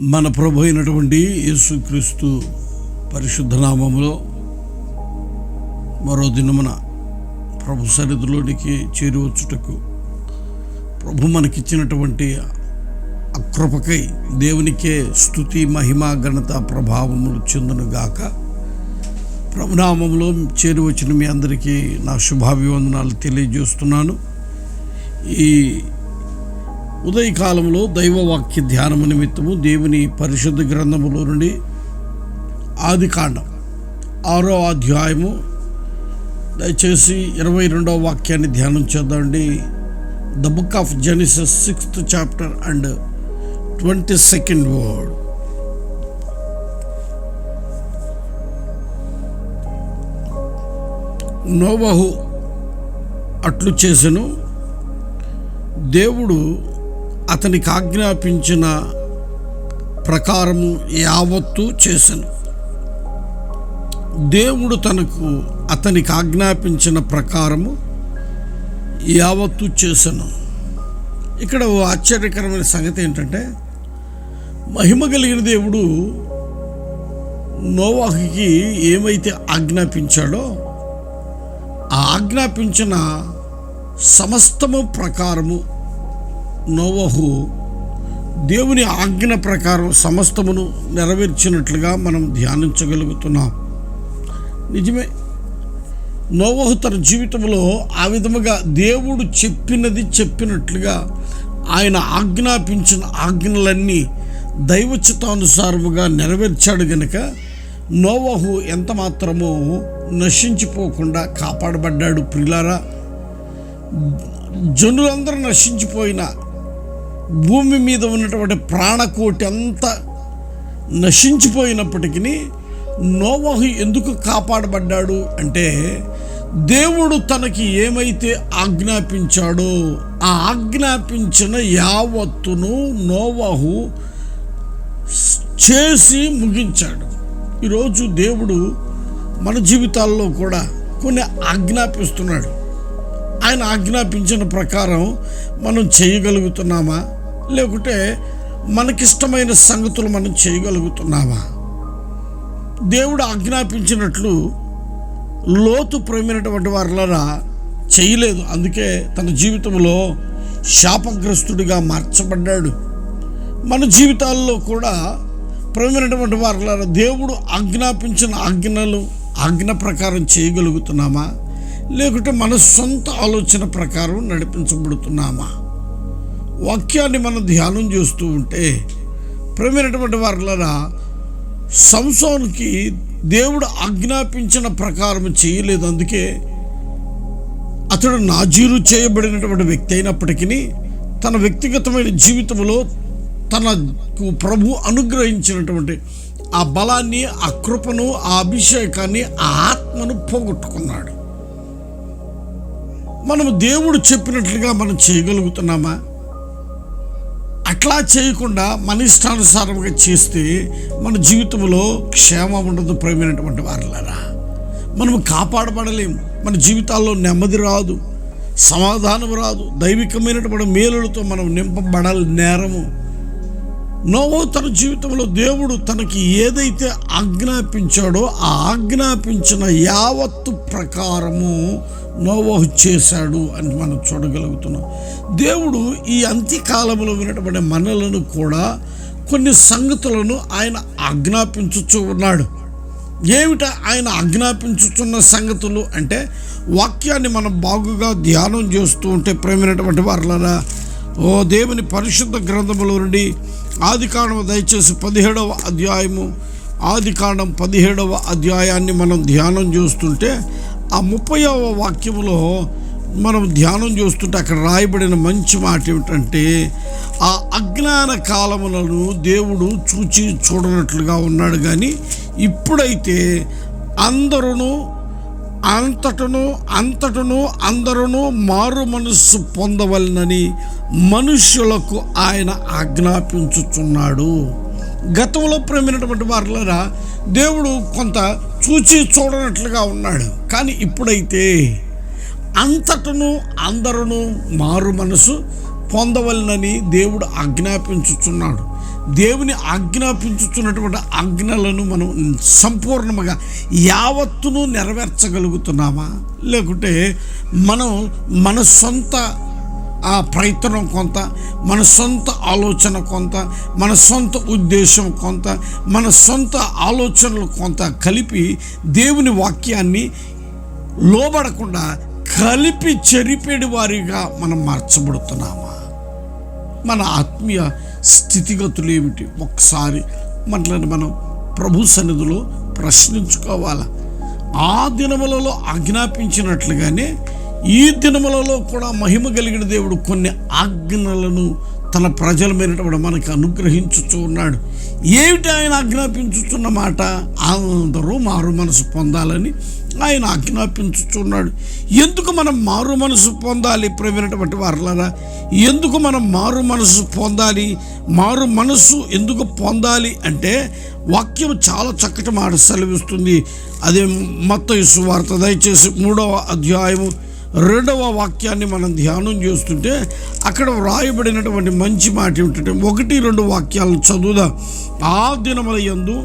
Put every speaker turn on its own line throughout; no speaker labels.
మన ప్రభు అయినటువంటి యేసుక్రీస్తు పరిశుద్ధనామములో మరో దినమున ప్రభు సరిధిలోనికి చేరువచ్చుటకు ప్రభు మనకిచ్చినటువంటి అకృపకై దేవునికే స్థుతి మహిమ ఘనత ప్రభావములు చెందును గాక. ప్రభునామంలో చేరువచ్చిన మీ అందరికీ నా శుభాభివందనాలు తెలియజేస్తున్నాను. ఈ ఉదయకాలంలో దైవవాక్య ధ్యానము నిమిత్తము దేవుని పరిశుద్ధ గ్రంథములో నుండి ఆది కాండం. ఆరో అధ్యాయము దయచేసి ఇరవై రెండవ వాక్యాన్ని ధ్యానం చేద్దామండి. The book of Genesis sixth chapter and twenty second word నోవహు అట్లు చేసెను. దేవుడు అతనికి ఆజ్ఞాపించిన ప్రకారము యావత్తు చేశాను దేవుడు తనకు అతనికి ఆజ్ఞాపించిన ప్రకారము యావత్తు చేశాను ఇక్కడ ఓ ఆశ్చర్యకరమైన సంగతి ఏంటంటే మహిమ కలిగిన దేవుడు నోవాహుకి ఏమైతే ఆజ్ఞాపించాడో ఆ ఆజ్ఞాపించిన సమస్తము ప్రకారము నోవహు దేవుని ఆజ్ఞ ప్రకారం సమస్తమును నెరవేర్చినట్లుగా మనం ధ్యానించగలుగుతున్నాం. నిజమే. నోవహు తన జీవితంలో ఆ విధముగా దేవుడు చెప్పినది చెప్పినట్లుగా ఆయన ఆజ్ఞాపించిన ఆజ్ఞలన్నీ దైవచితానుసారముగా నెరవేర్చాడు గనుక నోవహు ఎంత మాత్రమో నశించిపోకుండా కాపాడబడ్డాడు ప్రిలారా జనులందరూ నశించిపోయిన భూమి మీద ఉన్నటువంటి ప్రాణకోటి అంతా నశించిపోయినప్పటికీ నోవహు ఎందుకు కాపాడబడ్డాడు అంటే దేవుడు తనకి ఏమైతే ఆజ్ఞాపించాడో ఆ ఆజ్ఞాపించిన యావత్తును నోవహు చేసి ముగించాడు. ఈరోజు దేవుడు మన జీవితాల్లో కూడా కొన్ని ఆజ్ఞాపిస్తున్నాడు. ఆయన ఆజ్ఞాపించిన ప్రకారం మనం చేయగలుగుతున్నామా? లేకుంటే మనకిష్టమైన సంగతులు మనం చేయగలుగుతున్నామా? దేవుడు ఆజ్ఞాపించినట్లు లోతు ప్రేమైనటువంటి వారిలారా చేయలేదు. అందుకే తన జీవితంలో శాపగ్రస్తుడిగా మార్చబడ్డాడు. మన జీవితాల్లో కూడా ప్రేమైనటువంటి వారిలారా దేవుడు ఆజ్ఞాపించిన ఆజ్ఞలు ఆజ్ఞ ప్రకారం చేయగలుగుతున్నామా? లేకుంటే మన సొంత ఆలోచన ప్రకారం నడిపించబడుతున్నామా? వాక్యాన్ని మనం ధ్యానం చేస్తూ ఉంటే ప్రేమైనటువంటి వారిలారా సంసోన్కి దేవుడు ఆజ్ఞాపించిన ప్రకారం చేయలేదు. అందుకే అతడు నాజీరు చేయబడినటువంటి వ్యక్తి అయినప్పటికీ తన వ్యక్తిగతమైన జీవితంలో తనకు ప్రభు అనుగ్రహించినటువంటి ఆ బలాన్ని ఆ కృపను ఆ అభిషేకాన్ని ఆ ఆత్మను పోగొట్టుకున్నాడు. మనము దేవుడు చెప్పినట్లుగా మనం చేయగలుగుతున్నామా? అట్లా చేయకుండా మన ఇష్టానుసారంగా చేస్తే మన జీవితంలో క్షేమం ఉండదు ప్రేమైనటువంటి వారిలారా. మనము కాపాడబడలేము మన జీవితాల్లో నెమ్మది రాదు సమాధానం రాదు దైవికమైనటువంటి మేలులతో మనం నింపబడాలి నేరము. నోవో తన జీవితంలో దేవుడు తనకి ఏదైతే ఆజ్ఞాపించాడో ఆ ఆజ్ఞాపించిన యావత్తు ప్రకారము నోవో చేశాడు అని మనం చూడగలుగుతున్నాం. దేవుడు ఈ అంత్యకాలంలో వినటువంటి మనలను కూడా కొన్ని సంగతులను ఆయన ఆజ్ఞాపించుచు ఉన్నాడు. ఏమిట ఆయన ఆజ్ఞాపించుచున్న సంగతులు? అంటే వాక్యాన్ని మనం బాగుగా ధ్యానం చేస్తూ ఉంటే ప్రేమైనటువంటి వారులరా ఓ దేవుని పరిశుద్ధ గ్రంథములో నుండి ఆది కాండం దయచేసి పదిహేడవ అధ్యాయము ఆది కాండం పదిహేడవ అధ్యాయాన్ని మనం ధ్యానం చేస్తుంటే ఆ ముప్పైవ వాక్యములో మనం ధ్యానం చేస్తుంటే అక్కడ రాయబడిన మంచి మాట ఏమిటంటే ఆ అజ్ఞాన కాలములను దేవుడు చూచి చూడనట్లుగా ఉన్నాడు కానీ ఇప్పుడైతే అందరూ అంతటను అంతటను అందరూ మారు మనస్సు పొందవలనని మనుష్యులకు ఆయన ఆజ్ఞాపించుచున్నాడు. గతంలో ప్రేమైనటువంటి వారులరా దేవుడు కొంత చూచి చూడనట్లుగా ఉన్నాడు. కానీ ఇప్పుడైతే అంతటను అందరూ మారు మనసు పొందవలనని దేవుడు ఆజ్ఞాపించుచున్నాడు. దేవుని ఆజ్ఞాపించుచున్నటువంటి ఆజ్ఞలను మనం సంపూర్ణంగా యావత్తును నెరవేర్చగలుగుతున్నామా? లేకుంటే మనం మన సొంత ఆ ప్రయత్నం కొంత మన సొంత ఆలోచన కొంత మన సొంత ఉద్దేశం కొంత మన సొంత ఆలోచనలు కొంత కలిపి దేవుని వాక్యాన్ని లోబడకుండా కలిపి చెరిపేడి వారిగా మనం మార్చబడుతున్నామా? మన ఆత్మీయ స్థితిగతులు ఏమిటి? ఒకసారి మనల్ని మనం ప్రభు సన్నిధిలో ప్రశ్నించుకోవాలి? ఆ దినములలో ఆజ్ఞాపించినట్లుగానే ఈ దినములలో కూడా మహిమ కలిగిన దేవుడు కొన్ని ఆజ్ఞలను తన ప్రజల మీదటువంటి మనకి అనుగ్రహించుచూ ఉన్నాడు. ఏమిటి ఆయన ఆజ్ఞాపించుచున్న మాట? అందరూ మారు మనసు పొందాలని ఆయన ఆజ్ఞాపించుచున్నాడు ఎందుకు మనం మారు మనసు పొందాలి ప్రవీణటువంటి వారులరా? ఎందుకు మనం మారు మనసు పొందాలి? మారు మనసు ఎందుకు పొందాలి అంటే వాక్యం చాలా చక్కటి మాట సెలవిస్తుంది. అదే మత్తయి సువార్త దయచేసి మూడవ అధ్యాయము రెండవ వాక్యాన్ని మనం ధ్యానం చేస్తుంటే అక్కడ వ్రాయబడినటువంటి మంచి మాట ఏమిటంటే ఒకటి రెండు వాక్యాలను చదువుదాం. ఆ దినముల యందు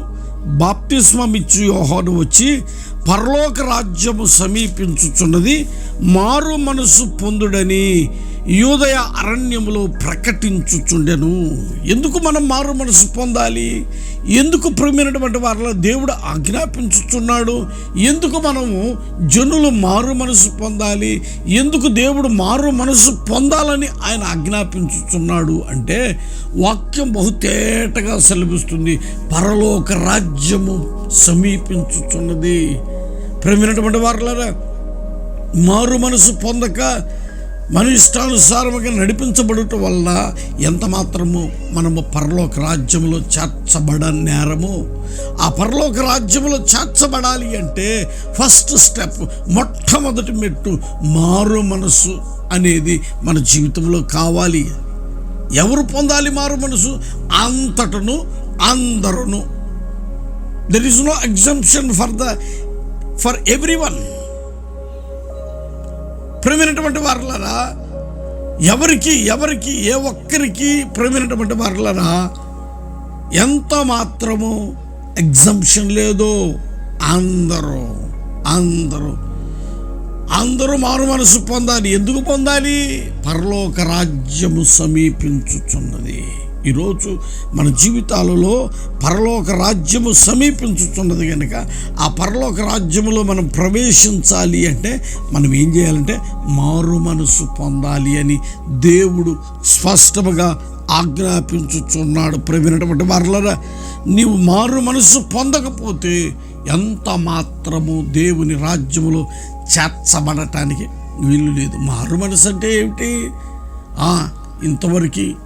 బాప్తిస్మమిచ్చు యోహాను వచ్చి పరలోక రాజ్యము సమీపించుచున్నది మారు మనసు పొందుడని. యూదయ అరణ్యములో ప్రకటించుచుండెను. ఎందుకు మనం మారు మనసు పొందాలి? ఎందుకు ప్రేమైనటువంటి వారిలో దేవుడు ఆజ్ఞాపించుచున్నాడు? ఎందుకు మనము జనులు మారు మనసు పొందాలి? ఎందుకు దేవుడు మారు మనసు పొందాలని ఆయన ఆజ్ఞాపించుచున్నాడు అంటే వాక్యం బహుతేటగా సెలవిస్తుంది. పరలోక రాజ్యము సమీపించుచున్నది. ప్రేమైనటువంటి వారులారా మారు మనసు పొందక మన ఇష్టానుసారముగా నడిపించబడటం వల్ల ఎంత మాత్రము మనము పరలోక రాజ్యంలో చేర్చబడ నేరము? ఆ పరలోక రాజ్యంలో చేర్చబడాలి అంటే ఫస్ట్ స్టెప్ మొట్టమొదటి మెట్టు మారు మనసు అనేది మన జీవితంలో కావాలి. ఎవరు పొందాలి మారు మనసు? అంతటను అందరును. There is no exemption for the for everyone ప్రేమైనటువంటి వారులరా ఎవరికి ఎవరికి ఏ ఒక్కరికి ప్రేమైనటువంటి వారులరా ఎంత మాత్రము ఎగ్జంప్షన్ లేదు అందరూ అందరూ అందరూ మారు మనసు పొందాలి. ఎందుకు పొందాలి? పరలోక రాజ్యము సమీపించుచున్నది. ఈరోజు మన జీవితాలలో పరలోక రాజ్యము సమీపించుతున్నది కనుక ఆ పరలోక రాజ్యములో మనం ప్రవేశించాలి అంటే మనం ఏం చేయాలంటే మారు మనసు పొందాలి అని దేవుడు స్పష్టముగా ఆజ్ఞాపించుచున్నాడు. ప్రవీణటువంటి వారులరా నీవు మారు మనసు పొందకపోతే ఎంత మాత్రము దేవుని రాజ్యములో చేర్చబడటానికి వీలు లేదు. మారు మనసు అంటే ఏమిటి? ఇంతవరకు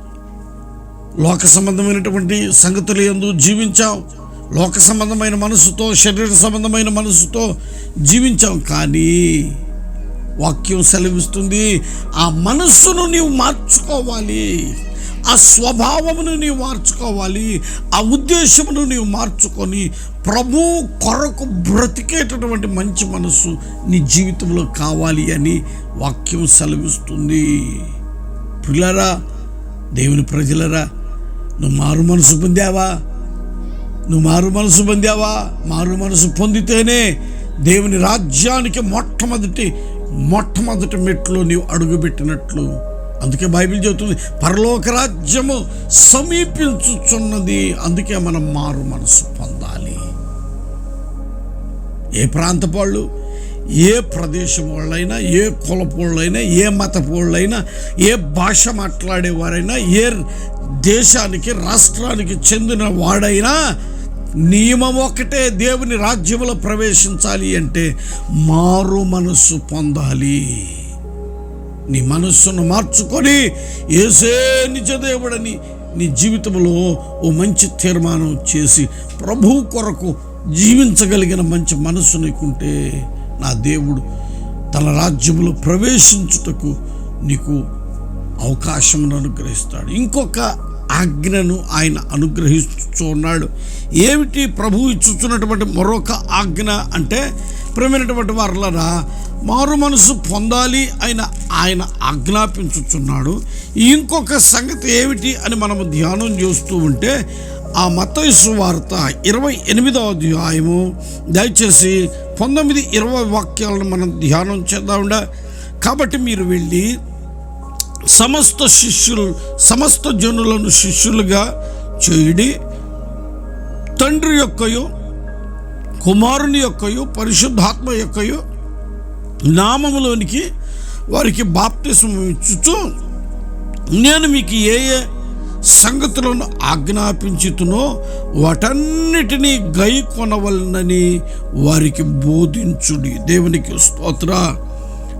లోక సంబంధమైనటువంటి సంగతులు ఎందు జీవించాం. లోక సంబంధమైన మనసుతో శరీర సంబంధమైన మనసుతో జీవించాం. కానీ వాక్యం సెలవిస్తుంది ఆ మనస్సును నీవు మార్చుకోవాలి. ఆ స్వభావమును నీవు మార్చుకోవాలి. ఆ ఉద్దేశమును నీవు మార్చుకొని ప్రభు కొరకు బ్రతికేటటువంటి మంచి మనస్సు నీ జీవితంలో కావాలి అని వాక్యం సెలవిస్తుంది. పిల్లరా దేవుని ప్రజలరా నువ్వు మారు మనసు పొందావా? నువ్వు మారు మనసు పొందావా? మారు మనసు పొందితేనే దేవుని రాజ్యానికి మొట్టమొదటి మొట్టమొదటి మెట్లు నీవు అడుగుపెట్టినట్లు. అందుకే బైబిల్ చెబుతుంది పరలోక రాజ్యము సమీపించుచున్నది. అందుకే మనం మారు మనసు పొందాలి. ఏ ప్రాంత వాళ్ళు? ఏ ప్రదేశం వాళ్ళైనా ఏ కులపోళ్ళైనా ఏ మతపు వాళ్ళైనా ఏ భాష మాట్లాడేవారైనా ఏ దేశానికి రాష్ట్రానికి చెందిన వాడైనా నియమం ఒకటే దేవుని రాజ్యంలో ప్రవేశించాలి అంటే మారు మనస్సు పొందాలి. నీ మనస్సును మార్చుకొని ఏసే నిజదేవుడని నీ జీవితంలో ఓ మంచి తీర్మానం చేసి ప్రభు కొరకు జీవించగలిగిన మంచి మనస్సు నీకుంటే నా దేవుడు తన రాజ్యంలో ప్రవేశించుటకు నీకు అవకాశమును అనుగ్రహిస్తాడు. ఇంకొక ఆజ్ఞను ఆయన అనుగ్రహిస్తున్నాడు ఏమిటి ప్రభువు ఇచ్చుతున్నటువంటి మరొక ఆజ్ఞ అంటే ప్రేమైనటువంటి వారులరా మారు మనసు పొందాలి ఆయన ఆయన ఆజ్ఞాపించుచున్నాడు. ఇంకొక సంగతి ఏమిటి అని మనము ధ్యానం చేస్తూ ఉంటే ఆ మతయసు వార్త ఇరవై ఎనిమిదవ అధ్యాయము దయచేసి పంతొమ్మిది ఇరవై వాక్యాలను మనం ధ్యానం చేద్దామండా కాబట్టి మీరు వెళ్ళి సమస్త శిష్యులు సమస్త జనులను శిష్యులుగా చేయడి తండ్రి యొక్కయు కుమారుని యొక్కయు పరిశుద్ధాత్మ యొక్కయు నామములోనికి వారికి బాప్తిసం ఇచ్చుచు నేను మీకు ఏ ఏ సంగతులను ఆజ్ఞాపించుతునో వాటన్నిటినీ గై కొనవలనని వారికి బోధించుడి. దేవునికి స్తోత్ర.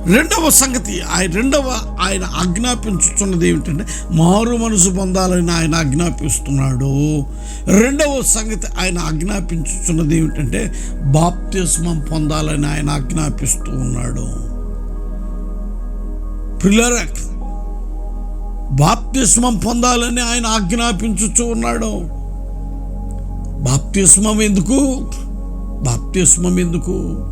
రెండవ సంగతి ఆయన రెండవ ఆయన ఆజ్ఞాపించుతున్నది ఏమిటంటే మారు మనసు పొందాలని ఆయన ఆజ్ఞాపిస్తున్నాడు. రెండవ సంగతి ఆయన ఆజ్ఞాపించుతున్నది ఏమిటంటే బాప్తిస్మం పొందాలని ఆయన ఆజ్ఞాపిస్తూ ఉన్నాడు. పిల్లర బాప్తిస్మం పొందాలని ఆయన ఆజ్ఞాపించుతూ ఉన్నాడు. బాప్తిస్మం ఎందుకు? బాప్తిస్మం ఎందుకు?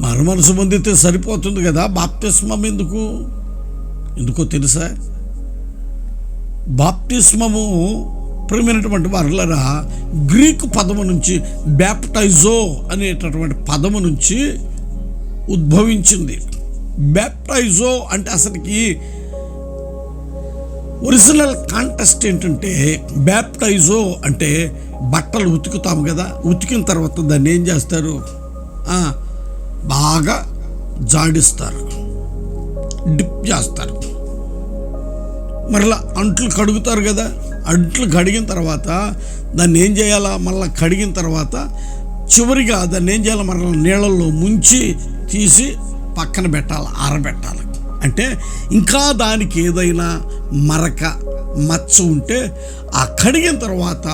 మరమనసు పొందితే సరిపోతుంది కదా బాప్తిస్మం ఎందుకు? ఎందుకో తెలుసా? బాప్తిస్మము ప్రేమైనటువంటి వారులరా గ్రీకు పదము నుంచి బ్యాప్టైజో అనేటటువంటి పదము నుంచి ఉద్భవించింది. బ్యాప్టైజో అంటే అసలుకి ఒరిజినల్ కాంటెస్ట్ ఏంటంటే బ్యాప్టైజో అంటే బట్టలు ఉతుకుతాము కదా ఉతికిన తర్వాత దాన్ని ఏం చేస్తారు? బాగా జాడిస్తారు డిప్ చేస్తారు. మరలా అంట్లు కడుగుతారు కదా అంట్లు కడిగిన తర్వాత దాన్ని ఏం చేయాలా? మళ్ళీ కడిగిన తర్వాత చివరిగా దాన్ని ఏం చేయాలి? మరలా నీళ్ళల్లో ముంచి తీసి పక్కన పెట్టాలి ఆరబెట్టాలి. అంటే ఇంకా దానికి ఏదైనా మరక మచ్చ ఉంటే ఆ కడిగిన తర్వాత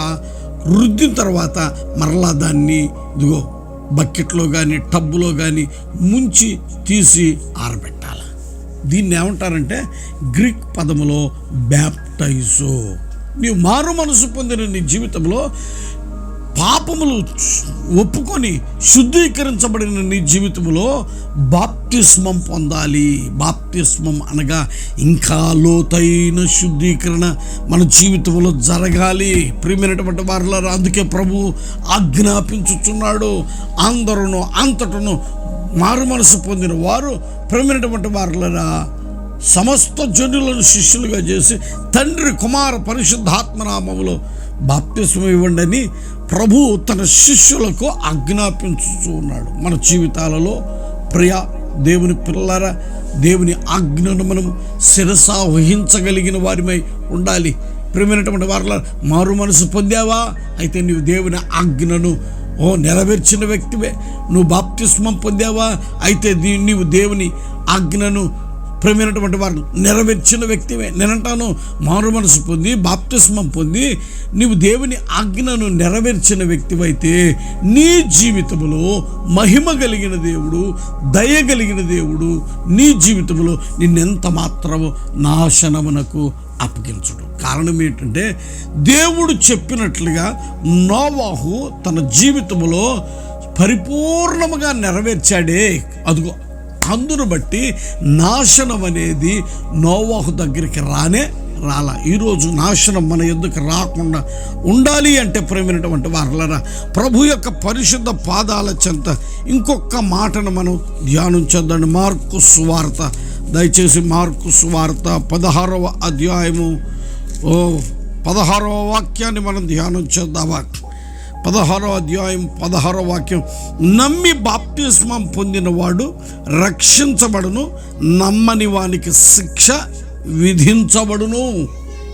రుద్దిన తర్వాత మరలా దాన్ని ఇదిగో బకెట్లో కానీ టబ్బులో కానీ ముంచి తీసి ఆరబెట్టాలి. దీన్ని ఏమంటారంటే గ్రీక్ పదములో బ్యాప్టైజో. నీవు మారు మనసు పొందిన నీ జీవితంలో పాపములు ఒప్పుకొని శుద్ధీకరించబడిన నీ జీవితంలో బాప్తిస్మం పొందాలి. బాప్తిస్మం అనగా ఇంకా లోతైన శుద్ధీకరణ మన జీవితంలో జరగాలి. ప్రియమైనటువంటి వారిలో అందుకే ప్రభు ఆజ్ఞాపించుచున్నాడు. అందరును అంతటను మారు మనసు పొందిన వారు ప్రియమైనటువంటి వారులరా సమస్త జనులను శిష్యులుగా చేసి తండ్రి కుమార పరిశుద్ధాత్మనామములో బాప్తిస్మ ఇవ్వండి అని ప్రభు తన శిష్యులకు ఆజ్ఞాపించుతూ ఉన్నాడు. మన జీవితాలలో ప్రియ దేవుని పిల్లరా దేవుని ఆజ్ఞను మనం శిరసా వహించగలిగిన వారిమై ఉండాలి. ప్రేమైనటువంటి వారిలో మారు మనసు పొందావా? అయితే నీవు దేవుని ఆజ్ఞను ఓ నెరవేర్చిన వ్యక్తివే. నువ్వు బాప్తిస్మం పొందావా? అయితే నీవు దేవుని ఆజ్ఞను ప్రేమైనటువంటి వారు నెరవేర్చిన వ్యక్తివే. నేనంటాను మారు మనసు పొంది బాప్తిస్మం పొంది నీవు దేవుని ఆజ్ఞను నెరవేర్చిన వ్యక్తివైతే నీ జీవితంలో మహిమ కలిగిన దేవుడు దయ కలిగిన దేవుడు నీ జీవితంలో నిన్నెంత మాత్రము నాశనమునకు అప్పగించడు. కారణం ఏంటంటే దేవుడు చెప్పినట్లుగా నోవాహు తన జీవితంలో పరిపూర్ణముగా నెరవేర్చాడే. అదిగో అందును బట్టి నాశనం అనేది నోవాహు దగ్గరికి రానే రాలా. ఈరోజు నాశనం మన ఎందుకు రాకుండా ఉండాలి అంటే ప్రేమైనటువంటి వారలరా ప్రభు యొక్క పరిశుద్ధ పాదాల చెంత ఇంకొక మాటను మనం ధ్యానం చేద్దాం. మార్కు సువార్త దయచేసి మార్కు సువార్త పదహారవ అధ్యాయము. ఓ పదహారవ వాక్యాన్ని మనం ధ్యానం చేద్దామా? పదహారో అధ్యాయం పదహారో వాక్యం. నమ్మి బాప్తిస్మం పొందినవాడు రక్షించబడును నమ్మని వానికి శిక్ష విధించబడును.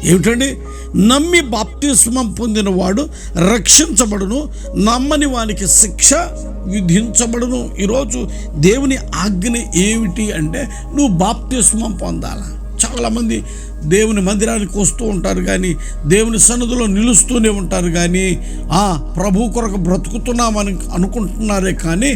ఏమిటండి? నమ్మి బాప్తిస్మం పొందినవాడు రక్షించబడును నమ్మని వానికి శిక్ష విధించబడును. ఈరోజు దేవుని ఆజ్ఞ ఏమిటి అంటే నువ్వు బాప్తిస్మం పొందాలా? చాలామంది దేవుని మందిరానికి వస్తూ ఉంటారు కానీ దేవుని సన్నిధిలో నిలుస్తూనే ఉంటారు కానీ ఆ ప్రభు కొరకు బ్రతుకుతున్నామని అనుకుంటున్నారే కానీ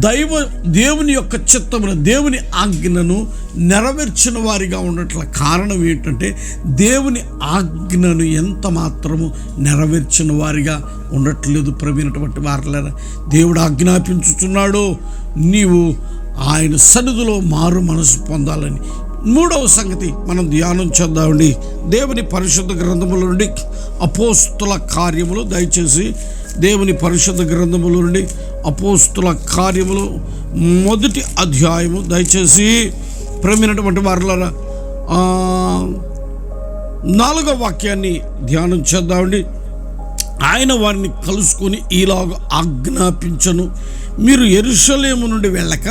దైవ దేవుని యొక్క చిత్తమును దేవుని ఆజ్ఞను నెరవేర్చిన వారిగా ఉండట్ల కారణం ఏంటంటే దేవుని ఆజ్ఞను ఎంత మాత్రము నెరవేర్చిన వారిగా ఉండట్లేదు ప్రవీణటువంటి వారలేరా దేవుడు ఆజ్ఞాపించుతున్నాడు నీవు ఆయన సన్నిధిలో మారు మనసు పొందాలని మూడవ సంగతి మనం ధ్యానం చేద్దామండి దేవుని పరిశుద్ధ గ్రంథముల నుండి అపోస్తుల కార్యములు దయచేసి దేవుని పరిశుద్ధ గ్రంథముల నుండి అపోస్తుల కార్యములు మొదటి అధ్యాయము దయచేసి ప్రమినటువంటి వారుల నాలుగవ వాక్యాన్ని ధ్యానం చేద్దామండి ఆయన వారిని కలుసుకొని ఈలాగ ఆజ్ఞాపించను. మీరు ఎరుషలేము నుండి వెళ్ళక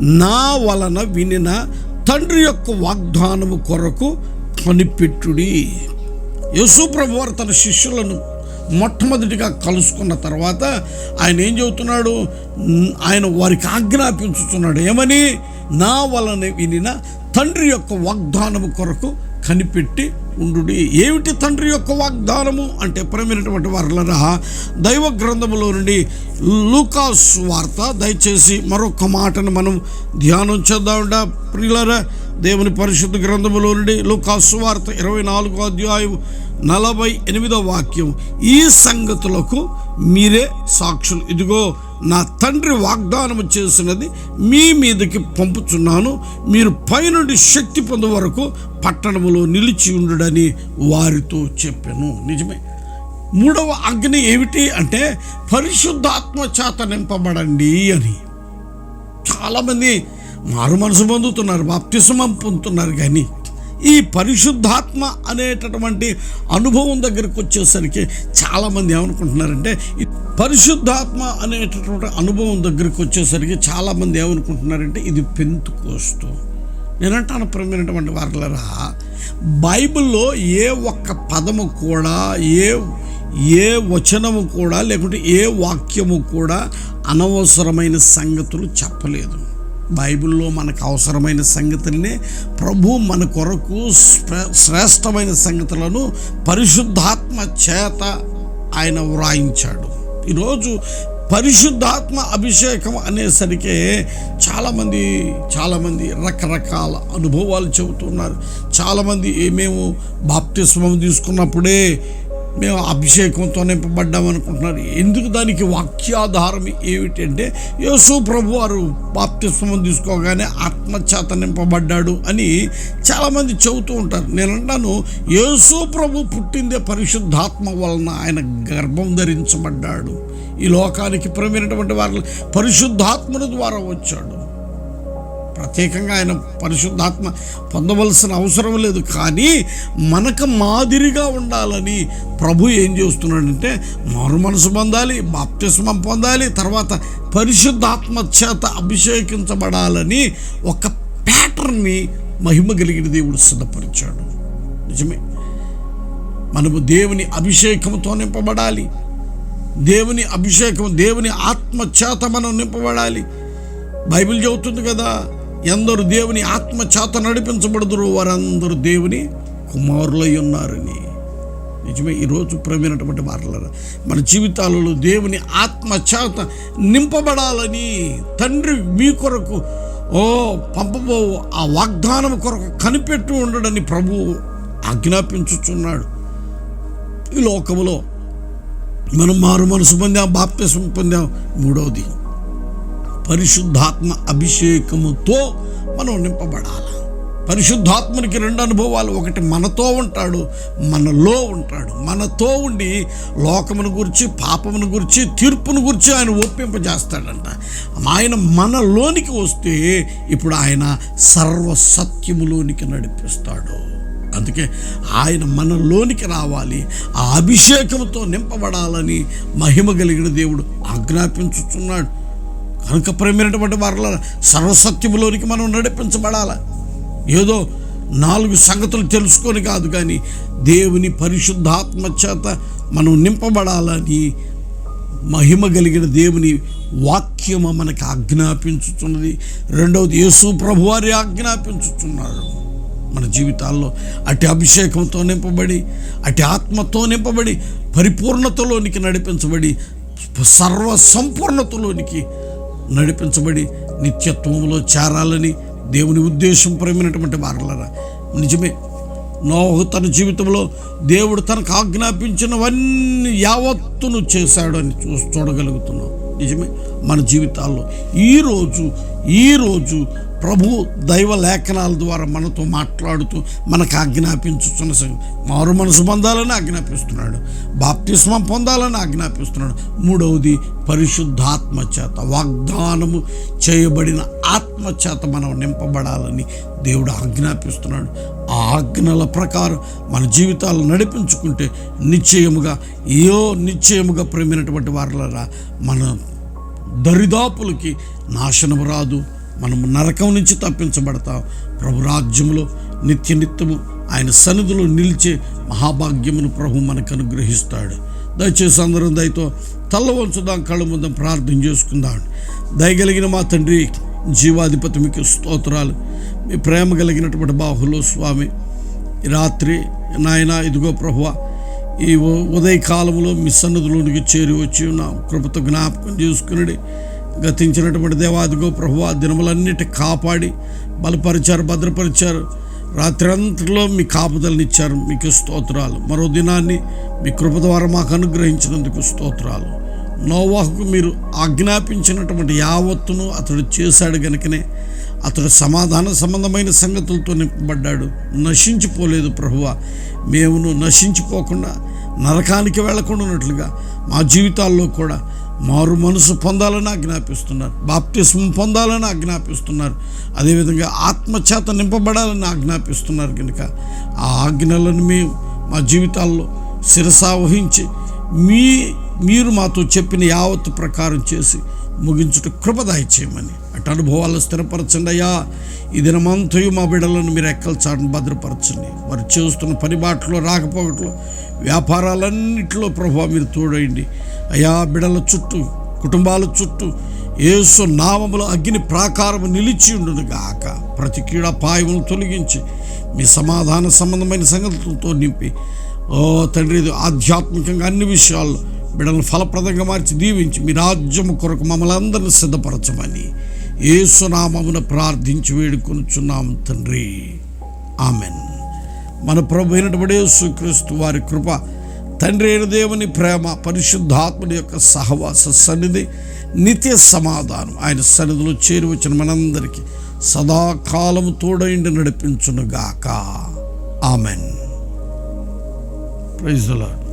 నా వలన వినిన తండ్రి యొక్క వాగ్దానము కొరకు కనిపెట్టుడి. యేసుప్రభు వారు తన శిష్యులను మొట్టమొదటిగా కలుసుకున్న తర్వాత ఆయన ఏం చెబుతున్నాడు? ఆయన వారికి ఆజ్ఞాపించుతున్నాడు ఏమని? నా వలన వినిన తండ్రి యొక్క వాగ్దానము కొరకు కనిపెట్టి ఉండు ఏమిటి తండ్రి యొక్క వాగ్దానము? అంటే ప్రేమైనటువంటి వారులరా దైవ గ్రంథములో నుండి లూకాస్ వార్త దయచేసి మరొక మాటను మనం ధ్యానం చేద్దామంట. ప్రియులరా దేవుని పరిశుద్ధ గ్రంథములో నుండి లూకాస్ వార్త ఇరవై నాలుగో అధ్యాయం నలభై ఎనిమిదో వాక్యం. ఈ సంగతులకు మీరే సాక్షులు. ఇదిగో నా తండ్రి వాగ్దానం చేసినది మీ మీదకి పంపుచున్నాను. మీరు పైనుండి శక్తి పొందే వరకు పట్టణములో నిలిచి ఉండుడని వారితో చెప్పాను. నిజమే. మూడవ అగ్ని ఏమిటి అంటే పరిశుద్ధాత్మ చేత నింపబడండి అని. చాలామంది మారు మనసు పొందుతున్నారు బాప్తిసమం పొందుతున్నారు కానీ ఈ పరిశుద్ధాత్మ అనేటటువంటి అనుభవం దగ్గరికి వచ్చేసరికి చాలామంది ఏమనుకుంటున్నారంటే పరిశుద్ధాత్మ అనేటటువంటి అనుభవం దగ్గరికి వచ్చేసరికి చాలామంది ఏమనుకుంటున్నారంటే ఇది పెంతుకోస్తూ. నేనంటాను ప్రమైనటువంటి వారులరా బైబిల్లో ఏ ఒక్క పదము కూడా ఏ ఏ వచనము కూడా లేకుంటే ఏ వాక్యము కూడా అనవసరమైన సంగతులు చెప్పలేదు. బైబిల్లో మనకు అవసరమైన సంగతులనే ప్రభు మన కొరకు శ్రేష్టమైన సంగతులను పరిశుద్ధాత్మ చేత ఆయన వ్రాయించాడు. ఈరోజు పరిశుద్ధాత్మ అభిషేకం అనేసరికి చాలామంది చాలామంది రకరకాల అనుభవాలు చెబుతున్నారు. చాలామంది ఏమేమో మేము బాప్తిస్మం తీసుకున్నప్పుడే మేము అభిషేకంతో నింపబడ్డాం అనుకుంటున్నారు. ఎందుకు దానికి వాక్యాధారం ఏమిటంటే యేసు ప్రభు వారు బాప్తిస్వం తీసుకోగానే ఆత్మచేత నింపబడ్డాడు అని చాలామంది చెబుతూ ఉంటారు. నేను అంటాను యేసు ప్రభు పుట్టిందే పరిశుద్ధాత్మ వలన ఆయన గర్భం ధరించబడ్డాడు. ఈ లోకానికి ప్రమైనటువంటి వారు పరిశుద్ధాత్మను ద్వారా వచ్చాడు. ప్రత్యేకంగా ఆయన పరిశుద్ధాత్మ పొందవలసిన అవసరం లేదు. కానీ మనకు మాదిరిగా ఉండాలని ప్రభు ఏం చేస్తున్నాడంటే మారు మనసు పొందాలి బాప్తిస్మం పొందాలి తర్వాత పరిశుద్ధాత్మ చేత అభిషేకించబడాలని ఒక ప్యాటర్న్ని మహిమ కలిగిన దేవుడు సిద్ధపరిచాడు. నిజమే. మనము దేవుని అభిషేకంతో నింపబడాలి. దేవుని అభిషేకం దేవుని ఆత్మ చేత మనం నింపబడాలి. బైబిల్ చెబుతుంది కదా ఎందరు దేవుని ఆత్మ చేత నడిపించబడుదురు వారందరూ దేవుని కుమారులై ఉన్నారని. నిజమే ఈరోజు ప్రేమైనటువంటి మాటలరా మన జీవితాలలో దేవుని ఆత్మ చేత నింపబడాలని తండ్రి మీ కొరకు ఓ పంపబో ఆ వాగ్దానం కొరకు కనిపెట్టి ఉండడని ప్రభు ఆజ్ఞాపించుచున్నాడు. ఈ లోకములో మనం మారు మనసు పొందాం బాప్తిసం పొందాం మూడవది పరిశుద్ధాత్మ అభిషేకముతో మనం నింపబడాలి. పరిశుద్ధాత్మనికి రెండు అనుభవాలు. ఒకటి మనతో ఉంటాడు మనలో ఉంటాడు. మనతో ఉండి లోకమును గురించి పాపమును గురించి తీర్పును గురించి ఆయన ఒప్పింపజేస్తాడంట. ఆయన మనలోనికి వస్తే ఇప్పుడు ఆయన సర్వ సత్యములోనికి నడిపిస్తాడు. అందుకే ఆయన మనలోనికి రావాలి ఆ అభిషేకంతో నింపబడాలని మహిమ కలిగిన దేవుడు ఆజ్ఞాపించుచున్నాడు. కనుక ప్రేమైనటువంటి వారిలో సర్వసత్యములోనికి మనం నడిపించబడాల. ఏదో నాలుగు సంగతులు తెలుసుకొని కాదు కానీ దేవుని పరిశుద్ధాత్మ చేత మనం నింపబడాలని మహిమ కలిగిన దేవుని వాక్యము మనకు ఆజ్ఞాపించుతున్నది. రెండవది యేసు ప్రభువారి ఆజ్ఞాపించుతున్నాడు మన జీవితాల్లో అటు అభిషేకంతో నింపబడి అటు ఆత్మతో నింపబడి పరిపూర్ణతలోనికి నడిపించబడి సర్వ సంపూర్ణతలోనికి నడిపించబడి నిత్యత్వంలో చేరాలని దేవుని ఉద్దేశం ప్రేమైనటువంటి వారలరా. నిజమే నోహు తన జీవితంలో దేవుడు తనకు ఆజ్ఞాపించినవన్నీ యావత్తును చేశాడు అని చూ చూడగలుగుతున్నాం. నిజమే మన జీవితాల్లో ఈరోజు ఈరోజు ప్రభు దైవ లేఖనాల ద్వారా మనతో మాట్లాడుతూ మనకు ఆజ్ఞాపించుతున్న మారు మనసు పొందాలని ఆజ్ఞాపిస్తున్నాడు. బాప్తిస్మం పొందాలని ఆజ్ఞాపిస్తున్నాడు. మూడవది పరిశుద్ధాత్మ చేత వాగ్దానము చేయబడిన ఆత్మ చేత మనం నింపబడాలని దేవుడు ఆజ్ఞాపిస్తున్నాడు. ఆ ఆజ్ఞల ప్రకారం మన జీవితాలు నడిపించుకుంటే నిశ్చయముగా ఏయో నిశ్చయముగా ప్రేమైనటువంటి వారలరా మన దరిదాపులకి నాశనం రాదు. మనం నరకం నుంచి తప్పించబడతాం. ప్రభు రాజ్యంలో నిత్య నిత్యము ఆయన సన్నిధిలో నిలిచే మహాభాగ్యమును ప్రభు మనకు అనుగ్రహిస్తాడు. దయచేసి అందరం దయతో తల్ల వంచుదాం కళ్ళ ముందు ప్రార్థన చేసుకుందాం. దయగలిగిన మా తండ్రి జీవాధిపతి మీకు స్తోత్రాలు. మీ ప్రేమ కలిగినటువంటి బాహులో స్వామి రాత్రి నాయన ఇదిగో ప్రభువ ఈ ఉదయకాలంలో మీ సన్నిధిలోనికి చేరి వచ్చి నా కృపతో జ్ఞాపకం చేసుకుని గతించినటువంటి దేవాదిగో ప్రభు ఆ దినములన్నిటి కాపాడి బలపరిచారు భద్రపరిచారు. రాత్రి అంతలో మీ కాపుదలనిచ్చారు మీకు స్తోత్రాలు. మరో దినాన్ని మీ కృప ద్వారా మాకు అనుగ్రహించినందుకు స్తోత్రాలు. నోవాహుకు మీరు ఆజ్ఞాపించినటువంటి యావత్తును అతడు చేశాడు గనుకనే అతడు సమాధాన సంబంధమైన సంగతులతో నింపబడ్డాడు. నశించిపోలేదు ప్రభువ. మేమును నశించిపోకుండా నరకానికి వెళ్ళకుండా ఉన్నట్లుగా మా జీవితాల్లో కూడా మారు మనసు పొందాలని ఆజ్ఞాపిస్తున్నారు. బాప్తిస్మం పొందాలని ఆజ్ఞాపిస్తున్నారు. అదేవిధంగా ఆత్మచేత నింపబడాలని ఆజ్ఞాపిస్తున్నారు కనుక ఆ ఆజ్ఞలను మేము మా జీవితాల్లో శిరసా వహించి మీ మీరు మాతో చెప్పిన యావత్తు ప్రకారం చేసి ముగించుట కృపదాయి చేయమని అటు అనుభవాలు స్థిరపరచండి అయ్యా. ఈ దినమంతయు మా బిడ్డలను మీరు ఎక్కల చాటును భద్రపరచండి. వారు చేస్తున్న పని బాటలో రాకపోకట్లో వ్యాపారాలన్నింటిలో ప్రభావ మీరు తోడయండి. అయ్యా బిడల చుట్టూ కుటుంబాల చుట్టూ ఏసు నామముల అగ్ని ప్రాకారము నిలిచి ఉండును గాక. ప్రతి కీడాపాయములు తొలగించి మీ సమాధాన సంబంధమైన సంగతులతో నింపి. ఓ తండ్రి ఆధ్యాత్మికంగా అన్ని విషయాల్లో బిడ్డలను ఫలప్రదంగా మార్చి దీవించి మీ రాజ్యము కొరకు మమ్మల్ని అందరిని సిద్ధపరచమని. ఏసునామమున ప్రార్థించి వేడుకొనుచున్నాం తండ్రి. ఆమెన్. మన ప్రభు అయినటువంటి యేసుక్రీస్తు వారి కృప తండ్రి అయిన దేవుని ప్రేమ పరిశుద్ధాత్ముని యొక్క సహవాస సన్నిధి నిత్య సమాధానం ఆయన సన్నిధిలో చేరి వచ్చిన మనందరికీ సదాకాలము తోడైండి నడిపించునుగాక. ఆమెన్. Praise the